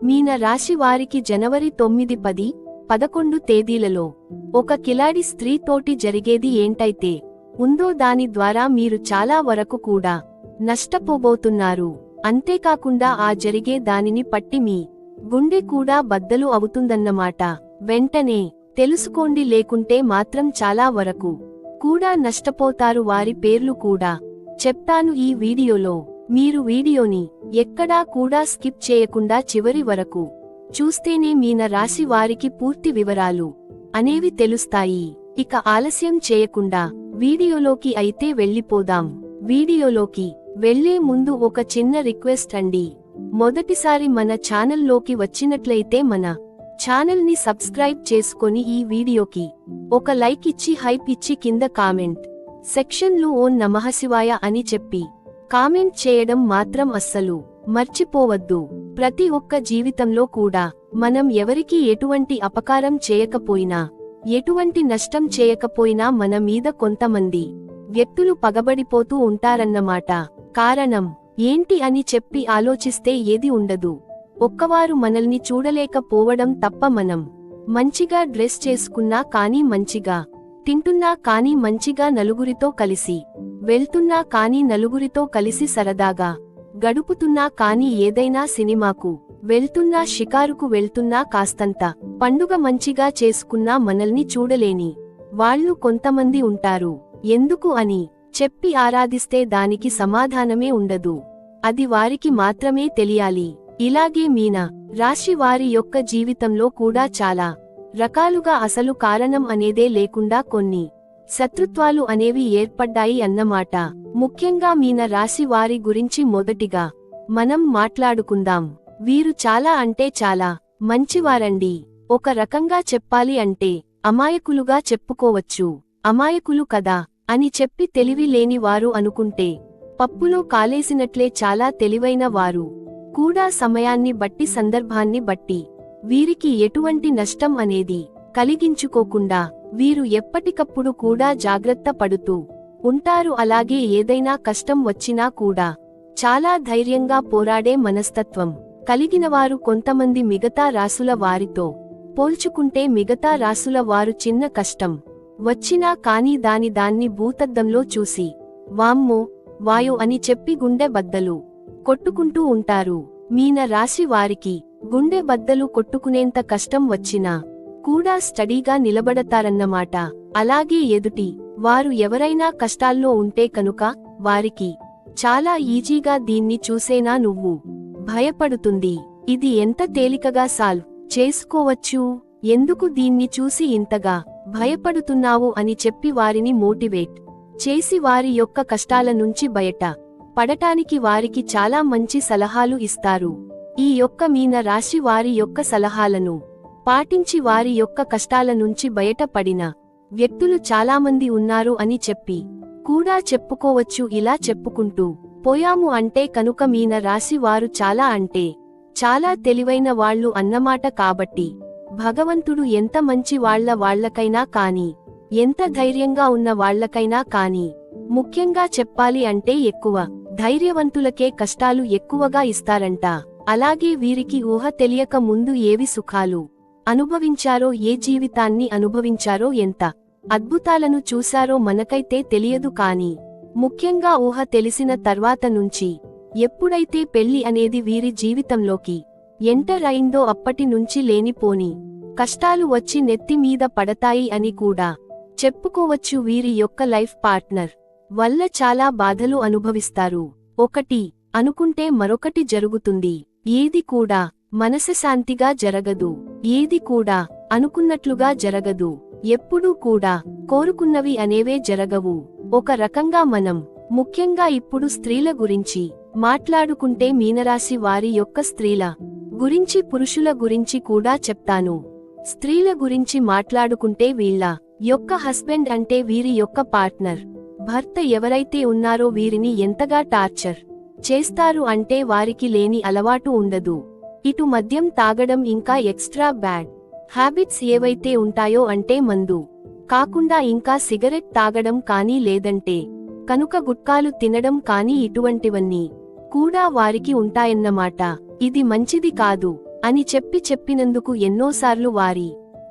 మీన రాశి వారికి జనవరి తొమ్మిది పది పదకొండు తేదీలలో ఒక కిలాడి స్త్రీతోటి జరిగేది ఏంటైతే ఉందో దాని ద్వారా మీరు చాలా వరకు కూడా నష్టపోబోతున్నారు. అంతేకాకుండా ఆ జరిగే దానిని పట్టి మీ గుండె కూడా బద్దలు అవుతుందన్నమాట. వెంటనే తెలుసుకోండి లేకుంటే మాత్రం చాలా వరకు కూడా నష్టపోతారు వారి పేర్లు కూడా. చెప్తాను ఈ వీడియోలో. మీరు వీడియోని ఎక్కడా కూడా స్కిప్ చేయకుండా చివరి వరకు చూస్తేనే మీన రాశి వారికి పూర్తి వివరాలు అనేవి తెలుస్తాయి. ఇక ఆలస్యం చేయకుండా వీడియోలోకి అయితే వెళ్ళిపోదాం. వీడియోలోకి వెళ్ళే ముందు ఒక చిన్న రిక్వెస్ట్ అండి. మొదటిసారి మన ఛానల్లోకి వచ్చినట్లయితే మన ఛానల్ని సబ్స్క్రైబ్ చేసుకొని ఈ వీడియోకి ఒక లైక్ ఇచ్చి హైప్ ఇచ్చి కింద కామెంట్ సెక్షన్లో ఓం నమఃశివాయ అని చెప్పి కామెంట్ చేయడం మాత్రం అస్సలు మర్చిపోవద్దు. ప్రతి ఒక్క జీవితంలో కూడా మనం ఎవరికీ ఎటువంటి అపకారం చేయకపోయినా ఎటువంటి నష్టం చేయకపోయినా మన మీద కొంతమంది వ్యక్తులు పగబడిపోతూ ఉంటారన్నమాట. కారణం ఏంటి అని చెప్పి ఆలోచిస్తే ఏది ఉండదు. ఒక్కవారు మనల్ని చూడలేకపోవడం తప్ప మనం మంచిగా డ్రెస్ చేసుకున్నా కానీ మంచిగా తింటున్నా కానీ మంచిగా నలుగురితో కలిసి వెళ్తున్నా కానీ నలుగురితో కలిసి సరదాగా గడుపుతున్నా కానీ ఏదైనా సినిమాకు వెళ్తున్నా షికారుకు వెళ్తున్నా కాస్తంత పండుగ మంచిగా చేసుకున్నా మనల్ని చూడలేని వాళ్ళు కొంతమంది ఉంటారు. ఎందుకు అని చెప్పి ఆరాధిస్తే దానికి సమాధానమే ఉండదు. అది వారికి మాత్రమే తెలియాలి. ఇలాగే మీన రాశి వారి యొక్క జీవితంలో కూడా చాలా రకాలుగా అసలు కారణం అనేదే లేకుండా కొన్ని శత్రుత్వాలు అనేవి ఏర్పడ్డాయి అన్నమాట. ముఖ్యంగా మీన రాశి వారి గురించి మొదటిగా మనం మాట్లాడుకుందాం. వీరు చాలా అంటే చాలా మంచివారండి. ఒక రకంగా చెప్పాలి అంటే అమాయకులుగా చెప్పుకోవచ్చు. అమాయకులు కదా అని చెప్పి తెలివి లేని వారు అనుకుంటే పప్పులో కాలేసినట్లే చాలా తెలివైన వారు. కూడా సమయాన్ని బట్టి సందర్భాన్ని బట్టి వీరికి ఎటువంటి నష్టం అనేది కలిగించుకోకుండా వీరు ఎప్పటికప్పుడు కూడా జాగ్రత్త పడుతూ ఉంటారు. అలాగే ఏదైనా కష్టం వచ్చినా కూడా చాలా ధైర్యంగా పోరాడే మనస్తత్వం కలిగినవారు కొంతమంది మిగతా రాసుల వారితో పోల్చుకుంటే మిగతా రాసుల వారు చిన్న కష్టం వచ్చినా కాని దాని దాన్ని భూతద్దంలో చూసి వామ్మో వాయు అని చెప్పి గుండె బద్దలు కొట్టుకుంటూ ఉంటారు. మీన రాశి వారికి గుండె బద్దలు కొట్టుకునేంత కష్టం వచ్చినా కూడా స్టడీగా నిలబడతారన్నమాట అలాగే ఎదుటి వారు ఎవరైనా కష్టాల్లో ఉంటే కనుక వారికి చాలా ఈజీగా దీన్ని చూసేనా నువ్వు? భయపడుతుంది. ఇది ఎంత తేలికగా సాల్వ్ చేసుకోవచ్చు? ఎందుకు దీన్ని చూసి ఇంతగా భయపడుతున్నావు అని చెప్పి వారిని మోటివేట్ చేసి వారి యొక్క కష్టాల నుంచి బయట పడటానికి వారికి చాలా మంచి సలహాలు ఇస్తారు. ఈ యొక్క మీన రాశి వారి యొక్క సలహాలను పాటించి వారి యొక్క కష్టాల నుంచి బయటపడిన వ్యక్తులు చాలామంది ఉన్నారు అని చెప్పి కూడా చెప్పుకోవచ్చు. ఇలా చెప్పుకుంటూ పోయాము అంటే కనుక మీన రాశి వారు చాలా అంటే చాలా తెలివైన వాళ్ళు అన్నమాట. కాబట్టి భగవంతుడు ఎంత మంచి వాళ్ళ వాళ్ళకైనా కాని ఎంత ధైర్యంగా ఉన్న వాళ్ళకైనా కాని ముఖ్యంగా చెప్పాలి అంటే ఎక్కువ ధైర్యవంతులకే కష్టాలు ఎక్కువగా ఇస్తారంట. అలాగే వీరికి ఊహ తెలియక ముందు ఏవి సుఖాలు అనుభవించారో ఏ జీవితాన్ని అనుభవించారో ఎంత అద్భుతాలను చూశారో మనకైతే తెలియదు కాని ముఖ్యంగా ఊహ తెలిసిన తర్వాత నుంచి ఎప్పుడైతే పెళ్ళి అనేది వీరి జీవితంలోకి ఎంటర్ అయిందో అప్పటి నుంచి లేనిపోని కష్టాలు వచ్చి నెత్తి మీద పడతాయి అని కూడా చెప్పుకోవచ్చు వీరి యొక్క లైఫ్ పార్ట్నర్ వల్ల చాలా బాధలు అనుభవిస్తారు. ఒకటి అనుకుంటే మరొకటి జరుగుతుంది. ఏది కూడా మనసశాంతిగా జరగదు. ఏది కూడా అనుకున్నట్లుగా జరగదు. ఎప్పుడూ కూడా కోరుకున్నవి అనేవే జరగవు. ఒక రకంగా మనం ముఖ్యంగా ఇప్పుడు స్త్రీల గురించి మాట్లాడుకుంటే మీనరాశి వారి యొక్క స్త్రీల గురించి పురుషుల గురించి కూడా చెప్తాను. స్త్రీల గురించి మాట్లాడుకుంటే వీళ్ళ యొక్క హస్బెండ్ అంటే వీరి యొక్క పార్ట్నర్. భర్త ఎవరైతే ఉన్నారో వీరిని ఎంతగా టార్చర్ చేస్తారు అంటే వారికి లేని అలవాటు ఉండదు. ఇటు మద్యం తాగడం ఇంకా ఎక్స్ట్రా బ్యాడ్ హ్యాబిట్స్ ఏవైతే ఉంటాయో అంటే మందు. కాకుండా ఇంకా సిగరెట్ తాగడం కానీ లేదంటే కనుక గుట్కాలు తినడం కానీ ఇటువంటివన్నీ కూడా వారికి ఉంటాయన్నమాట. ఇది మంచిది కాదు అని చెప్పి చెప్పినందుకు ఎన్నోసార్లు వారి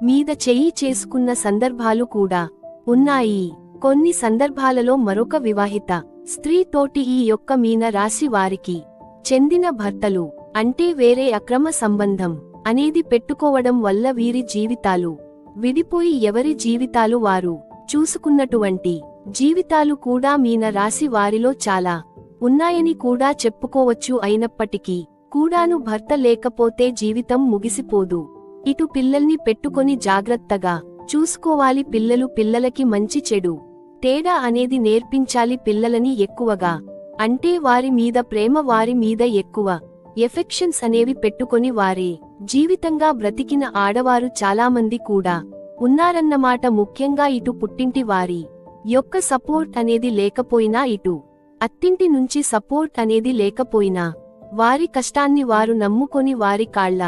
మీద చెయ్యి చేసుకున్న సందర్భాలు కూడా ఉన్నాయి. కొన్ని సందర్భాలలో మరొక వివాహిత స్త్రీ తోటి ఈ యొక్క మీన రాశి వారికి చెందిన భర్తలు అంటే వేరే అక్రమ సంబంధం అనేది పెట్టుకోవడం వల్ల వీరి జీవితాలు విడిపోయి ఎవరి జీవితాలు వారు చూసుకున్నటువంటి జీవితాలు కూడా మీన రాశి వారిలో చాలా ఉన్నాయని కూడా చెప్పుకోవచ్చు. అయినప్పటికీ కూడాను భర్త లేకపోతే జీవితం ముగిసిపోదు. ఇటు పిల్లల్ని పెట్టుకొని జాగ్రత్తగా చూసుకోవాలి. పిల్లలు పిల్లలకి మంచి చెడు తేడా అనేది నేర్పించాలి. పిల్లలని ఎక్కువగా అంటే వారి మీద ప్రేమ వారి మీద ఎక్కువ ఎఫెక్షన్స్ అనేవి పెట్టుకొని వారే. జీవితంగా బ్రతికిన ఆడవారు చాలామంది కూడా ఉన్నారన్నమాట ముఖ్యంగా ఇటు పుట్టింటి వారి యొక్క సపోర్ట్ అనేది లేకపోయినా ఇటు అత్తింటి నుంచి సపోర్ట్ అనేది లేకపోయినా వారి కష్టాన్ని వారు నమ్ముకొని వారి కాళ్ళ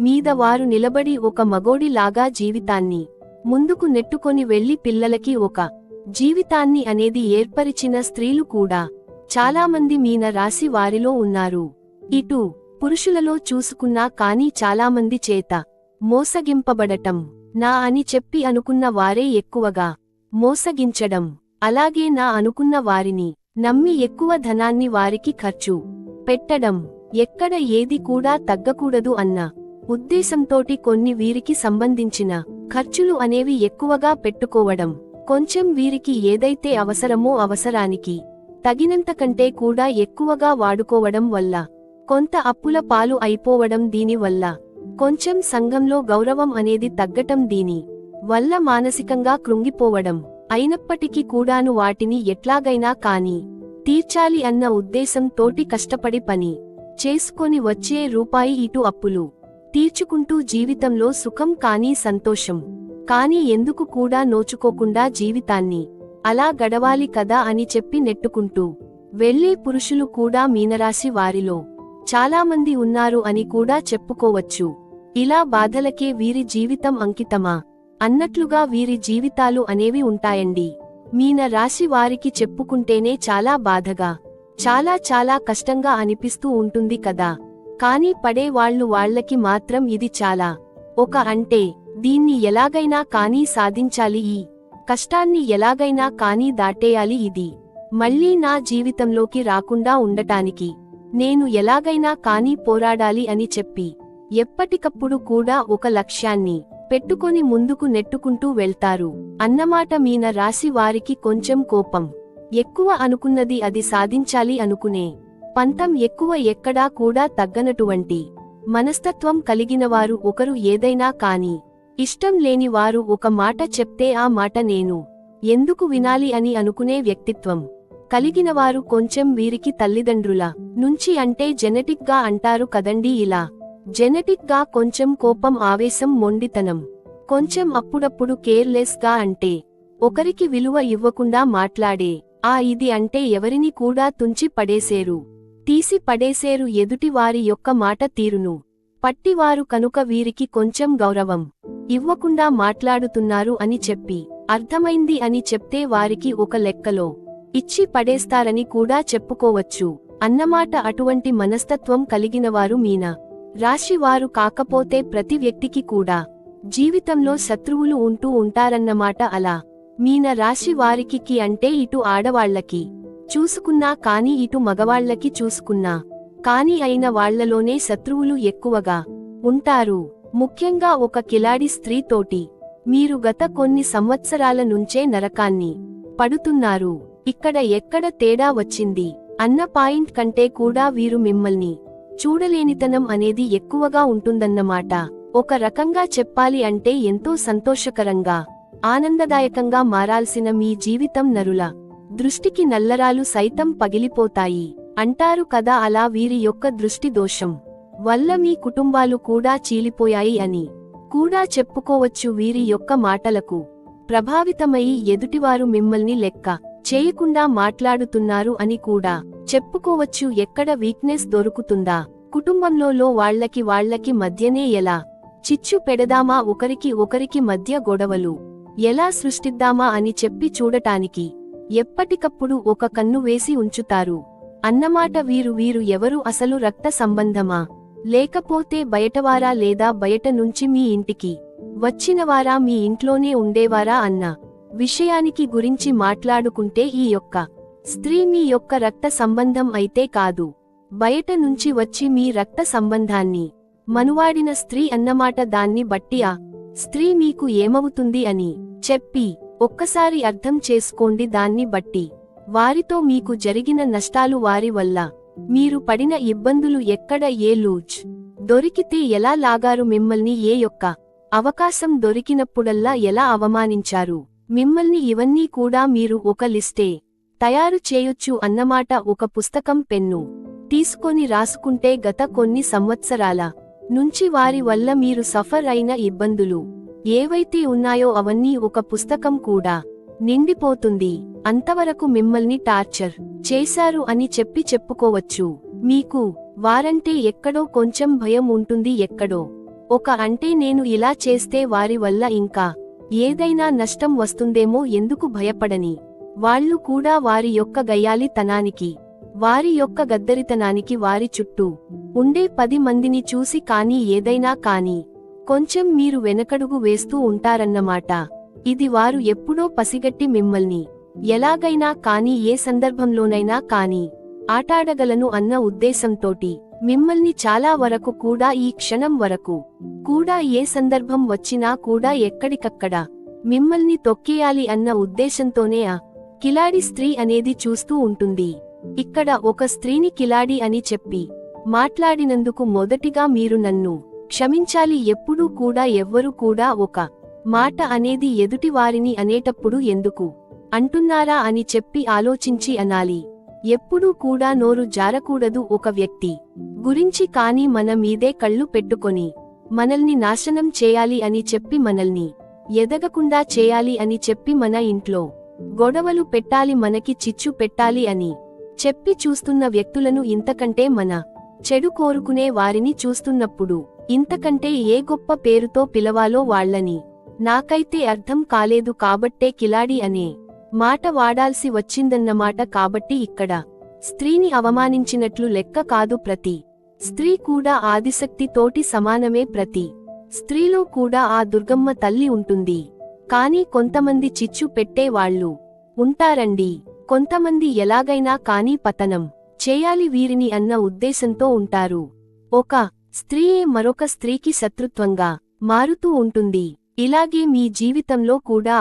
మీద వారు నిలబడి ఒక మగోడిలాగా జీవితాన్ని ముందుకు నెట్టుకొని వెళ్ళి పిల్లలకి ఒక జీవితాన్ని అనేది ఏర్పరిచిన స్త్రీలు కూడా చాలామంది మీన రాశి వారిలో ఉన్నారు. ఇటు పురుషులలో చూసుకున్నా కానీ చాలామంది చేత మోసగింపబడటం నా అని చెప్పి అనుకున్న వారే ఎక్కువగా మోసగించడం అలాగే నా అనుకున్న వారిని నమ్మి ఎక్కువ ధనాన్ని వారికి ఖర్చు పెట్టడం ఎక్కడ ఏది కూడా తగ్గకూడదు అన్న ఉద్దేశంతోటి కొన్ని వీరికి సంబంధించిన ఖర్చులు అనేవి ఎక్కువగా పెట్టుకోవడం కొంచెం వీరికి ఏదైతే అవసరమో అవసరానికి తగినంత కంటే కూడా ఎక్కువగా వాడుకోవడం వల్ల కొంత అప్పుల పాలు అయిపోవడం దీనివల్ల కొంచెం సంఘంలో గౌరవం అనేది తగ్గటం దీని వల్ల మానసికంగా కృంగిపోవడం. అయినప్పటికీ కూడాను వాటిని ఎట్లాగైనా కాని తీర్చాలి అన్న ఉద్దేశం తోటి కష్టపడి పని చేసుకొని వచ్చే రూపాయి ఇటు అప్పులు తీర్చుకుంటూ జీవితంలో సుఖం కానీ సంతోషం కానీ ఎందుకు కూడా నోచుకోకుండా జీవితాన్ని అలా గడవాలి కదా అని చెప్పి నెట్టుకుంటూ వెళ్ళే పురుషులు కూడా మీనరాశి వారిలో చాలామంది ఉన్నారు అని కూడా చెప్పుకోవచ్చు. ఇలా బాధలకే వీరి జీవితం అంకితమా? అన్నట్లుగా వీరి జీవితాలు అనేవి ఉంటాయండి. మీన రాశి వారికి చెప్పుకుంటేనే చాలా బాధగా చాలా చాలా కష్టంగా అనిపిస్తూ ఉంటుంది కదా. కానీ పడేవాళ్ళు వాళ్ళకి మాత్రం ఇది చాలా. ఒక అంటే దీన్ని ఎలాగైనా కానీ సాధించాలి ఈ కష్టాన్ని ఎలాగైనా కానీ దాటేయాలి ఇది. మళ్ళీ నా జీవితంలోకి రాకుండా ఉండటానికి. నేను ఎలాగైనా కానీ పోరాడాలి అని చెప్పి ఎప్పటికప్పుడు కూడా ఒక లక్ష్యాన్ని పెట్టుకొని ముందుకు నెట్టుకుంటూ వెళ్తారు. అన్నమాట మీన రాశి వారికి కొంచెం కోపం. ఎక్కువ అనుకున్నది అది సాధించాలి అనుకునే. పంతం ఎక్కువ ఎక్కడా కూడా తగ్గనటువంటి మనస్తత్వం కలిగినవారు ఒకరు ఏదైనా కాని ఇష్టం లేని వారు ఒక మాట చెప్తే ఆ మాట నేను ఎందుకు వినాలి అని అనుకునే వ్యక్తిత్వం. కలిగినవారు కొంచెం వీరికి తల్లిదండ్రుల నుంచి అంటే జెనెటిక్గా అంటారు కదండీ ఇలా. జెనెటిక్గా కొంచెం కోపం ఆవేశం మొండితనం. కొంచెం అప్పుడప్పుడు కేర్లెస్గా అంటే ఒకరికి విలువ ఇవ్వకుండా మాట్లాడే. ఆ ఇది అంటే ఎవరిని కూడా తుంచి పడేసేరు. తీసి పడేసేరు ఎదుటి వారి యొక్క మాట తీరును. పట్టివారు కనుక వీరికి కొంచెం గౌరవం ఇవ్వకుండా మాట్లాడుతున్నారు అని చెప్పి అర్థమైంది అని చెప్తే వారికి ఒక లెక్కలో ఇచ్చి పడేస్తారని కూడా చెప్పుకోవచ్చు. అన్నమాట అటువంటి మనస్తత్వం కలిగినవారు మీన. రాశివారు కాకపోతే ప్రతి వ్యక్తికి కూడా. జీవితంలో శత్రువులు ఉంటూ ఉంటారన్నమాట అలా. మీన రాశి వారికి కి అంటే ఇటు ఆడవాళ్ళకి చూసుకున్నా కాని ఇటు మగవాళ్ళకి చూసుకున్నా. కాని అయిన వాళ్ళలోనే శత్రువులు ఎక్కువగా ఉంటారు. ముఖ్యంగా ఒక కిలాడి స్త్రీ తోటి. మీరు గత కొన్ని సంవత్సరాల నుంచే నరకాన్ని పడుతున్నారు. ఇక్కడ ఎక్కడ తేడా వచ్చింది అన్న పాయింట్ కంటే కూడా వీరు మిమ్మల్ని చూడలేనితనం అనేది ఎక్కువగా ఉంటుందన్నమాట. ఒక రకంగా చెప్పాలి అంటే ఎంతో సంతోషకరంగా ఆనందదాయకంగా మారాల్సిన మీ జీవితం నరుల. దృష్టికి నల్లరాలు సైతం పగిలిపోతాయి. అంటారు కదా అలా వీరి యొక్క దృష్టి దోషం. వల్ల మీ కుటుంబాలు కూడా చీలిపోయాయి అని. కూడా చెప్పుకోవచ్చు వీరి యొక్క మాటలకు. ప్రభావితమయి ఎదుటివారు మిమ్మల్ని లెక్క చేయకుండా మాట్లాడుతున్నారు అని కూడా చెప్పుకోవచ్చు. ఎక్కడ వీక్నెస్ దొరుకుతుందా? కుటుంబంలో వాళ్ళకి వాళ్ళకి మధ్యనే ఎలా? చిచ్చు పెడదామా? ఒకరికి ఒకరికి మధ్య గొడవలు ఎలా సృష్టిద్దామా అని చెప్పి చూడటానికి ఎప్పటికప్పుడు ఒక కన్ను వేసి ఉంచుతారు. అన్నమాట వీరు వీరు ఎవరు? అసలు రక్త సంబంధమా? లేకపోతే బయటవారా లేదా బయట నుంచి మీ ఇంటికి వచ్చినవారా? మీ ఇంట్లోనే ఉండేవారా? అన్న విషయానికి గురించి మాట్లాడుకుంటే ఈ యొక్క స్త్రీ మీ యొక్క రక్త సంబంధం అయితే కాదు. బయట నుంచి వచ్చి మీ రక్త సంబంధాన్ని మనువాడిన స్త్రీ అన్నమాట దాన్ని బట్టి ఆ స్త్రీ మీకు ఏమవుతుంది అని చెప్పి ఒక్కసారి అర్థం చేసుకోండి దాన్ని బట్టి. వారితో మీకు జరిగిన నష్టాలు వారి వల్ల మీరు పడిన ఇబ్బందులు ఎక్కడ ఏ లూజ్ దొరికితే ఎలా లాగారు మిమ్మల్ని ఏ యొక్క అవకాశం దొరికినప్పుడల్లా ఎలా అవమానించారు? మిమ్మల్ని ఇవన్నీ కూడా మీరు ఒక లిస్టే తయారు చేయొచ్చు అన్నమాట ఒక పుస్తకం పెన్ను తీసుకొని రాసుకుంటే గత కొన్ని సంవత్సరాల నుంచి వారి వల్ల మీరు సఫర్ అయిన ఇబ్బందులు ఏవైతే ఉన్నాయో అవన్నీ ఒక పుస్తకం కూడా నిండిపోతుంది. అంతవరకు మిమ్మల్ని టార్చర్ చేశారు అని చెప్పి చెప్పుకోవచ్చు. మీకు వారంటే ఎక్కడో కొంచెం భయం ఉంటుంది. ఎక్కడో ఒక అంటే నేను ఇలా చేస్తే వారి వల్ల ఇంకా ఏదైనా నష్టం వస్తుందేమో ఎందుకు భయపడని? వాళ్ళు కూడా వారి యొక్క గయ్యాలితనానికి వారి యొక్క గద్దరితనానికి వారి చుట్టూ ఉండే పది మందిని చూసి కాని ఏదైనా కాని కొంచెం మీరు వెనకడుగు వేస్తూ ఉంటారన్నమాట. ఇది వారు ఎప్పుడో పసిగట్టి మిమ్మల్ని ఎలాగైనా కాని ఏ సందర్భంలోనైనా కాని ఆటాడగలను అన్న ఉద్దేశంతోటి. మిమ్మల్ని చాలా వరకు కూడా ఈ క్షణం వరకు కూడా ఏ సందర్భం వచ్చినా కూడా ఎక్కడికక్కడ మిమ్మల్ని తొక్కేయాలి అన్న ఉద్దేశంతోనే ఆ కిలాడి స్త్రీ అనేది చూస్తూ ఉంటుంది. ఇక్కడ ఒక స్త్రీని కిలాడి అని చెప్పి మాట్లాడినందుకు మొదటిగా మీరు నన్ను క్షమించాలి ఎప్పుడూ కూడా ఎవ్వరూ కూడా ఒక మాట అనేది ఎదుటివారిని అనేటప్పుడు ఎందుకు అంటున్నారా అని చెప్పి ఆలోచించి అనాలి. ఎప్పుడూ కూడా నోరు జారకూడదు ఒక వ్యక్తి గురించి కాని మన మీదే కళ్ళు పెట్టుకొని మనల్ని నాశనం చేయాలి అని చెప్పి మనల్ని ఎదగకుండా చేయాలి అని చెప్పి మన ఇంట్లో గొడవలు పెట్టాలి మనకి చిచ్చు పెట్టాలి అని చెప్పి చూస్తున్న వ్యక్తులను ఇంతకంటే మన చెడు కోరుకునే వారిని చూస్తున్నప్పుడు ఇంతకంటే ఏ గొప్ప పేరుతో పిలవాలో వాళ్ళని నాకైతే అర్థం కాలేదు కాబట్టే కిలాడి అనే మాట వాడాల్సి వచ్చిందన్నమాట కాబట్టి ఇక్కడ స్త్రీని అవమానించినట్లు లెక్క కాదు ప్రతి స్త్రీ కూడా ఆదిశక్తి తోటి సమానమే ప్రతి స్త్రీలో కూడా ఆ దుర్గమ్మ తల్లి ఉంటుంది. కాని కొంతమంది చిచ్చు పెట్టే వాళ్ళు ఉంటారండి. కొంతమంది ఎలాగైనా కానీ పతనం చేయాలి వీరిని అన్న ఉద్దేశంతో ఉంటారు. ఒక స్త్రీయే మరొక స్త్రీకి శత్రుత్వంగా మారుతూ ఉంటుంది. ఇలాగే మీ జీవితంలో కూడా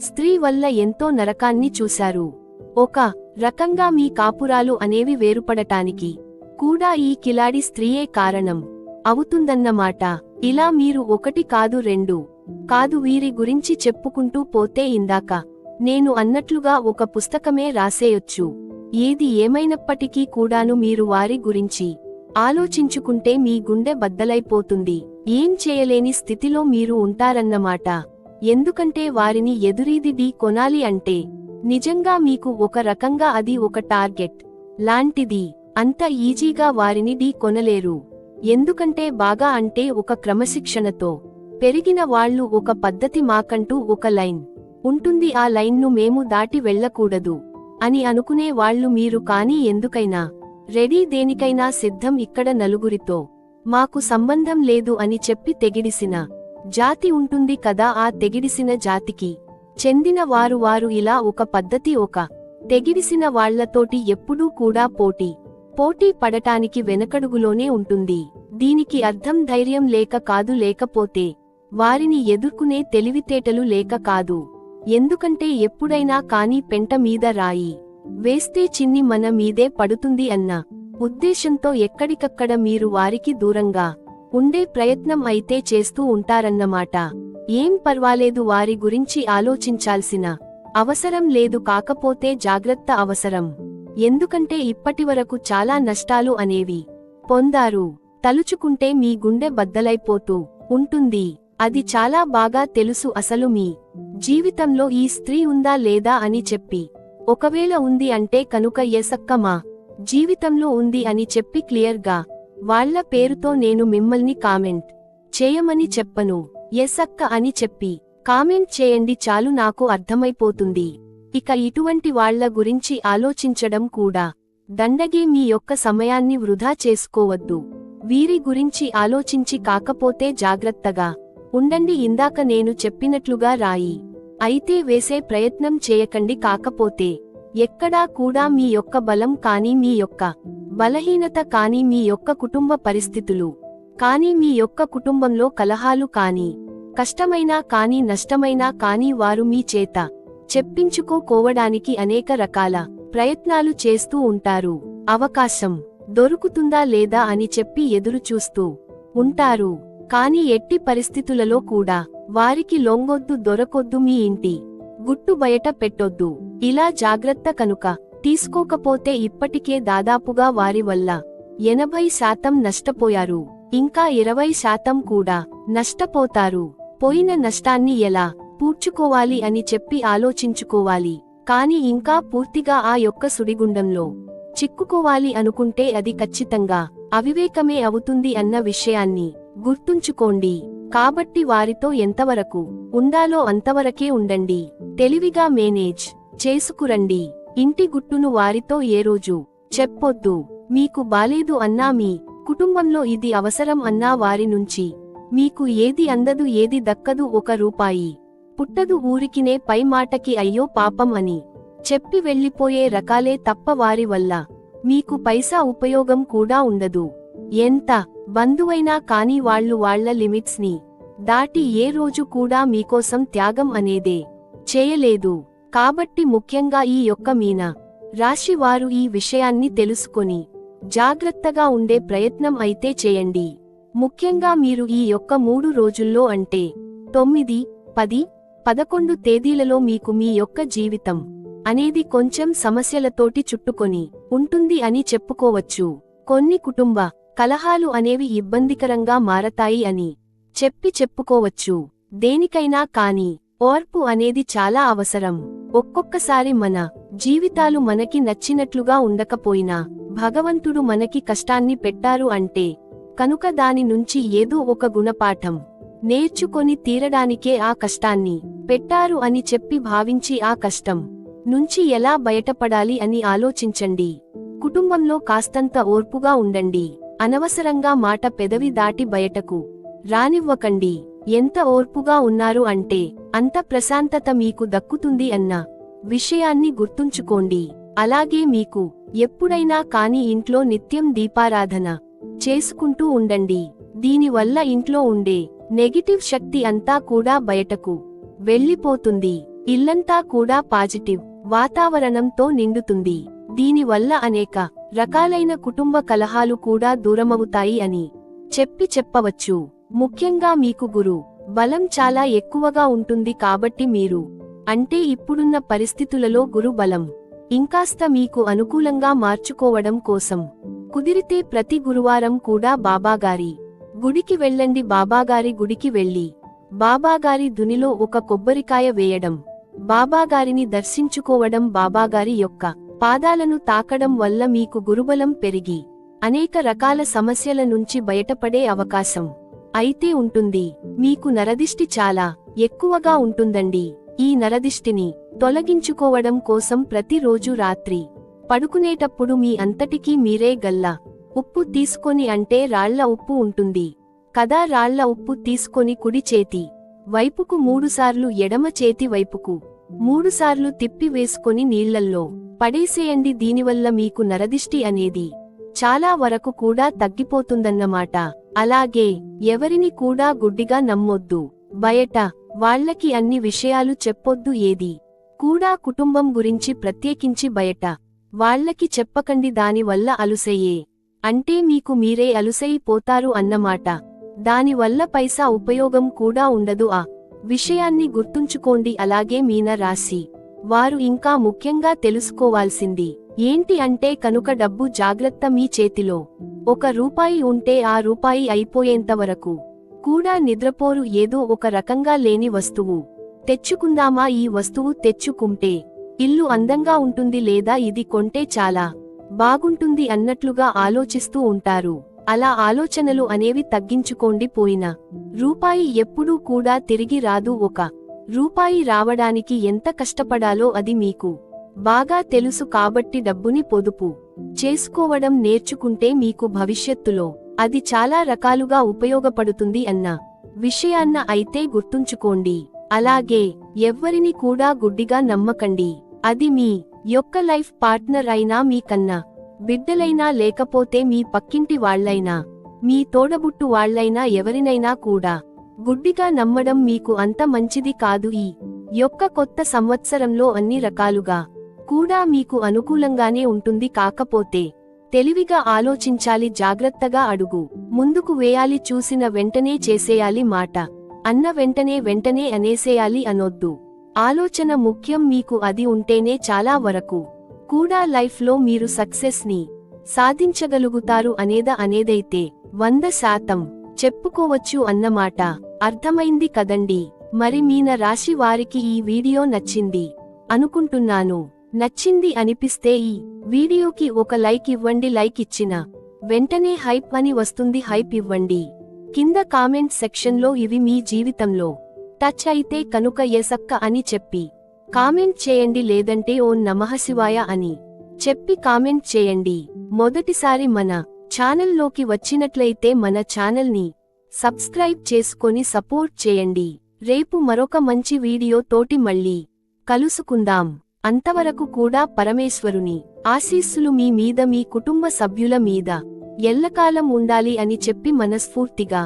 స్త్రీ వల్ల ఎంతో నరకాన్ని చూశారు. ఒక రకంగా మీ కాపురాలు అనేవి వేరుపడటానికి కూడా ఈ కిలాడి స్త్రీయే కారణం అవుతుందన్నమాట. ఇలా మీరు ఒకటి కాదు రెండు కాదు వీరి గురించి చెప్పుకుంటూ పోతే ఇందాక నేను అన్నట్లుగా ఒక పుస్తకమే రాసేయొచ్చు. ఏది ఏమైనప్పటికీ కూడాను మీరు వారి గురించి ఆలోచించుకుంటే మీ గుండె బద్దలైపోతుంది. ఏం చేయలేని స్థితిలో మీరు ఉంటారన్నమాట. ఎందుకంటే వారిని ఎదురీది ఢీ కొనాలి అంటే నిజంగా మీకు ఒక రకంగా అది ఒక టార్గెట్ లాంటిది. అంత ఈజీగా వారిని ఢీ కొనలేరు. ఎందుకంటే బాగా అంటే ఒక క్రమశిక్షణతో పెరిగిన వాళ్ళు ఒక పద్ధతి మాకంటూ ఒక లైన్ ఉంటుంది. ఆ లైన్ను మేము దాటి వెళ్ళకూడదు అని అనుకునే వాళ్ళు మీరు కానీ ఎందుకైనా రెడీ దేనికైనా సిద్ధం ఇక్కడ నలుగురితో మాకు సంబంధం లేదు అని చెప్పి తెగిడిసిన జాతి ఉంటుంది కదా ఆ తెగిడిసిన జాతికి. చెందిన వారు వారు ఇలా ఒక పద్ధతి ఒక తెగిడిసిన వాళ్ళతోటి ఎప్పుడూ కూడా పోటీ పోటీ పడటానికి వెనకడుగులోనే ఉంటుంది. దీనికి అర్థం ధైర్యం లేక కాదు లేకపోతే వారిని ఎదుర్కొనే తెలివితేటలు లేక కాదు. ఎందుకంటే ఎప్పుడైనా కాని పెంట మీద రాయి వేస్తే చిన్ని మన మీదే పడుతుంది అన్న ఉద్దేశంతో ఎక్కడికక్కడ మీరు వారికి దూరంగా ఉండే ప్రయత్నం అయితే చేస్తూ ఉంటారన్నమాట. ఏం పర్వాలేదు వారి గురించి ఆలోచించాల్సిన అవసరం లేదు కాకపోతే జాగ్రత్త అవసరం. ఎందుకంటే ఇప్పటివరకు చాలా నష్టాలు అనేవి పొందారు. తలుచుకుంటే మీ గుండె బద్దలైపోతూ ఉంటుంది. అది చాలా బాగా తెలుసు అసలు మీ జీవితంలో ఈ స్త్రీ ఉందా లేదా అని చెప్పి. ఒకవేళ ఉంది అంటే కనుక ఏసక్కమా జీవితంలో ఉంది అని చెప్పి క్లియర్గా వాళ్ళ పేరుతో నేను మిమ్మల్ని కామెంట్ చేయమని చెప్పను. ఎసక్క అని చెప్పి కామెంట్ చేయండి చాలు నాకు అర్థమైపోతుంది. ఇక ఇటువంటి వాళ్ళ గురించి ఆలోచించడం కూడా దండగే మీ యొక్క సమయాన్ని వృధా చేసుకోవద్దు. వీరి గురించి ఆలోచించి కాకపోతే జాగ్రత్తగా ఉండండి ఇందాక నేను చెప్పినట్లుగా రాయి. అయితే వేసే ప్రయత్నం చేయకండి కాకపోతే ఎక్కడా కూడా మీ యొక్క బలం కానీ మీ యొక్క బలహీనత కానీ మీ యొక్క కుటుంబ పరిస్థితులు కానీ మీ యొక్క కుటుంబంలో కలహాలు కానీ కష్టమైనా కానీ నష్టమైనా కానీ వారు మీ చేత చెప్పించుకోకోవడానికి అనేక రకాల ప్రయత్నాలు చేస్తూ ఉంటారు. అవకాశం దొరుకుతుందా లేదా అని చెప్పి ఎదురు చూస్తూ ఉంటారు. కాని ఎట్టి పరిస్థితులలో కూడా వారికి లొంగొద్దు దొరకొద్దు మీ ఇంటి గుట్టు బయట పెట్టొద్దు. ఇలా జాగ్రత్త కనుక. తీసుకోకపోతే ఇప్పటికే దాదాపుగా వారి వల్ల ఎనభై శాతం నష్టపోయారు. ఇంకా ఇరవై శాతం కూడా నష్టపోతారు. పోయిన నష్టాన్ని ఎలా పూడ్చుకోవాలి అని చెప్పి ఆలోచించుకోవాలి. కాని ఇంకా పూర్తిగా ఆ యొక్క సుడిగుండంలో చిక్కుకోవాలి అనుకుంటే అది ఖచ్చితంగా అవివేకమే అవుతుంది అన్న విషయాన్ని గుర్తుంచుకోండి. కాబట్టి వారితో ఎంతవరకు ఉండాలో అంతవరకే ఉండండి. తెలివిగా మేనేజ్ చేసుకురండి. ఇంటి గుట్టును వారితో ఏ రోజు? చెప్పొద్దు. మీకు బాలేదు అన్నా మీ కుటుంబంలో ఇది అవసరం అన్నా వారి నుంచి. మీకు ఏది అందదు ఏది దక్కదు ఒక రూపాయి. పుట్టదు ఊరికినే పై మాటకి అయ్యో పాపం అని. చెప్పి వెళ్ళిపోయే రకాలే తప్ప వారి వల్ల. మీకు పైసా ఉపయోగం కూడా ఉండదు. ఎంత? బంధువైనా కాని వాళ్ళు వాళ్ళ లిమిట్స్ని దాటి ఏ రోజు కూడా మీకోసం త్యాగం అనేదే. చేయలేదు. కాబట్టి ముఖ్యంగా ఈ యొక్క మీన రాశి వారు ఈ విషయాన్ని తెలుసుకొని జాగ్రత్తగా ఉండే ప్రయత్నం అయితే చేయండి. ముఖ్యంగా మీరు ఈ యొక్క మూడు రోజుల్లో అంటే తొమ్మిది పది పదకొండు తేదీలలో మీకు మీ యొక్క జీవితం అనేది కొంచెం సమస్యలతోటి చుట్టుకొని ఉంటుంది అని చెప్పుకోవచ్చు. కొన్ని కుటుంబ కలహాలు అనేవి ఇబ్బందికరంగా మారతాయి అని చెప్పి చెప్పుకోవచ్చు. దేనికైనా కాని ఓర్పు అనేది చాలా అవసరం. ఒక్కొక్కసారి మన జీవితాలు మనకి నచ్చినట్లుగా ఉండకపోయినా భగవంతుడు మనకి కష్టాన్ని పెట్టారు అంటే కనుక దాని నుంచి ఏదో ఒక గుణపాఠం నేర్చుకొని తీరడానికే ఆ కష్టాన్ని పెట్టారు అని చెప్పి భావించి ఆ కష్టం నుంచి ఎలా బయటపడాలి అని ఆలోచించండి. కుటుంబంలో కాస్తంత ఓర్పుగా ఉండండి. అనవసరంగా మాట పెదవి దాటి బయటకు రానివ్వకండి. ఎంత ఓర్పుగా ఉన్నారు అంటే అంత ప్రశాంతత మీకు దక్కుతుంది అన్న విషయాన్ని గుర్తుంచుకోండి. అలాగే మీకు ఎప్పుడైనా కాని ఇంట్లో నిత్యం దీపారాధన చేసుకుంటూ ఉండండి. దీనివల్ల ఇంట్లో ఉండే నెగిటివ్ శక్తి అంతా కూడా బయటకు వెళ్ళిపోతుంది. ఇల్లంతా కూడా పాజిటివ్ వాతావరణంతో నిండుతుంది. దీనివల్ల అనేక రకాలైన కుటుంబ కలహాలు కూడా దూరమవుతాయి అని చెప్పి చెప్పవచ్చు. ముఖ్యంగా మీకు గురు బలం చాలా ఎక్కువగా ఉంటుంది కాబట్టి మీరు అంటే ఇప్పుడున్న పరిస్థితులలో గురు బలం ఇంకాస్త మీకు అనుకూలంగా మార్చుకోవడం కోసం. కుదిరితే ప్రతి గురువారం కూడా బాబాగారి గుడికి వెళ్ళండి బాబాగారి గుడికి వెళ్ళి బాబాగారి దునిలో ఒక కొబ్బరికాయ వేయడం బాబాగారిని దర్శించుకోవడం బాబాగారి యొక్క పాదాలను తాకడం వల్ల మీకు గురుబలం పెరిగి అనేక రకాల సమస్యల నుంచి బయటపడే అవకాశం. అయితే ఉంటుంది. మీకు నరదిష్టి చాలా ఎక్కువగా ఉంటుందండి. ఈ నరదిష్టిని తొలగించుకోవడం కోసం ప్రతిరోజు రాత్రి పడుకునేటప్పుడు మీ అంతటికీ మీరే గల్లా ఉప్పు తీసుకొని అంటే రాళ్ళ ఉప్పు ఉంటుంది. కదా రాళ్ళ ఉప్పు తీసుకొని కుడి చేతి వైపుకు మూడుసార్లు ఎడమ చేతి వైపుకు మూడుసార్లు తిప్పి వేసుకొని నీళ్ళల్లో పడేసేయండి. దీనివల్ల మీకు నరదిష్టి అనేది చాలా వరకు కూడా తగ్గిపోతుందన్నమాట. అలాగే ఎవరిని కూడా గుడ్డిగా నమ్మొద్దు. బయట వాళ్ళకి అన్ని విషయాలు చెప్పొద్దు ఏది? కూడా కుటుంబం గురించి ప్రత్యేకించి బయట వాళ్ళకి చెప్పకండి దానివల్ల అలుసయ్యే అంటే మీకు మీరే అలుసైపోతారు అన్నమాట. దానివల్ల పైసా ఉపయోగం కూడా ఉండదు. ఆ విషయాన్ని గుర్తుంచుకోండి. అలాగే మీన రాశి వారు ఇంకా ముఖ్యంగా తెలుసుకోవాల్సింది ఏంటి అంటే కనుక డబ్బు జాగ్రత్త మీ చేతిలో. ఒక రూపాయి ఉంటే ఆ రూపాయి అయిపోయేంత వరకు కూడా నిద్రపోరు ఏదో ఒక రకంగా లేని వస్తువు. తెచ్చుకుందామా ఈ వస్తువు తెచ్చుకుంటే. ఇల్లు అందంగా ఉంటుంది లేదా ఇది కొంటే చాలా. బాగుంటుంది అన్నట్లుగా ఆలోచిస్తూ ఉంటారు. అలా ఆలోచనలు అనేవి తగ్గించుకోండి పోయిన. రూపాయి ఎప్పుడూ కూడా తిరిగి రాదు ఒక రూపాయి రావడానికి ఎంత కష్టపడాలో అది మీకు బాగా తెలుసు కాబట్టి డబ్బుని పొదుపు చేసుకోవడం నేర్చుకుంటే మీకు భవిష్యత్తులో అది చాలా రకాలుగా ఉపయోగపడుతుంది అన్న విషయాన్న అయితే గుర్తుంచుకోండి. అలాగే ఎవ్వరిని కూడా గుడ్డిగా నమ్మకండి. అది మీ యొక్క లైఫ్ పార్ట్నర్ అయినా మీకన్నా బిడ్డలైనా లేకపోతే మీ పక్కింటి వాళ్ళైనా మీ తోడబుట్టు వాళ్ళైనా ఎవరినైనా కూడా గుడ్డిగా నమ్మడం మీకు అంత మంచిది కాదు. ఈ యొక్క కొత్త సంవత్సరంలో అన్ని రకాలుగా కూడా మీకు అనుకూలంగానే ఉంటుంది. కాకపోతే తెలివిగా ఆలోచించాలి జాగ్రత్తగా అడుగు. ముందుకు వేయాలి చూసిన వెంటనే చేసేయాలి మాట. అన్న వెంటనే వెంటనే అనేసేయాలి అనొద్దు. ఆలోచన ముఖ్యం మీకు అది ఉంటేనే చాలా వరకు కూడా లైఫ్లో మీరు సక్సెస్ని సాధించగలుగుతారు అనేద అనేదైతే వంద శాతం చెప్పుకోవచ్చు అన్నమాట. అర్థమైంది కదండి. మరి మీన రాశి వారికి ఈ వీడియో నచ్చింది? అనుకుంటున్నాను. నచ్చింది అనిపిస్తే ఈ వీడియోకి ఒక లైక్ ఇవ్వండి. లైక్ ఇచ్చిన వెంటనే హైప్ అని వస్తుంది. హైప్ ఇవ్వండి. కింద కామెంట్ సెక్షన్లో ఇవి మీ జీవితంలో. టచ్ అయితే కనుక ఎసక్క అని చెప్పి కామెంట్ చేయండి. లేదంటే ఓ నమఃశివాయ అని చెప్పి కామెంట్ చేయండి. మొదటిసారి మన ఛానల్లోకి వచ్చినట్లయితే మన ఛానల్ని సబ్స్క్రైబ్ చేసుకొని సపోర్ట్ చేయండి. రేపు మరొక మంచి వీడియో తోటి మళ్ళీ కలుసుకుందాం. అంతవరకు కూడా పరమేశ్వరుని ఆశీస్సులు మీ మీద మీ కుటుంబ సభ్యుల మీద ఎల్లకాలం ఉండాలి అని చెప్పి మనస్ఫూర్తిగా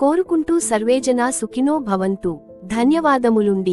కోరుకుంటూ సర్వేజనా సుఖినో భవంతు. ధన్యవాదములుండి.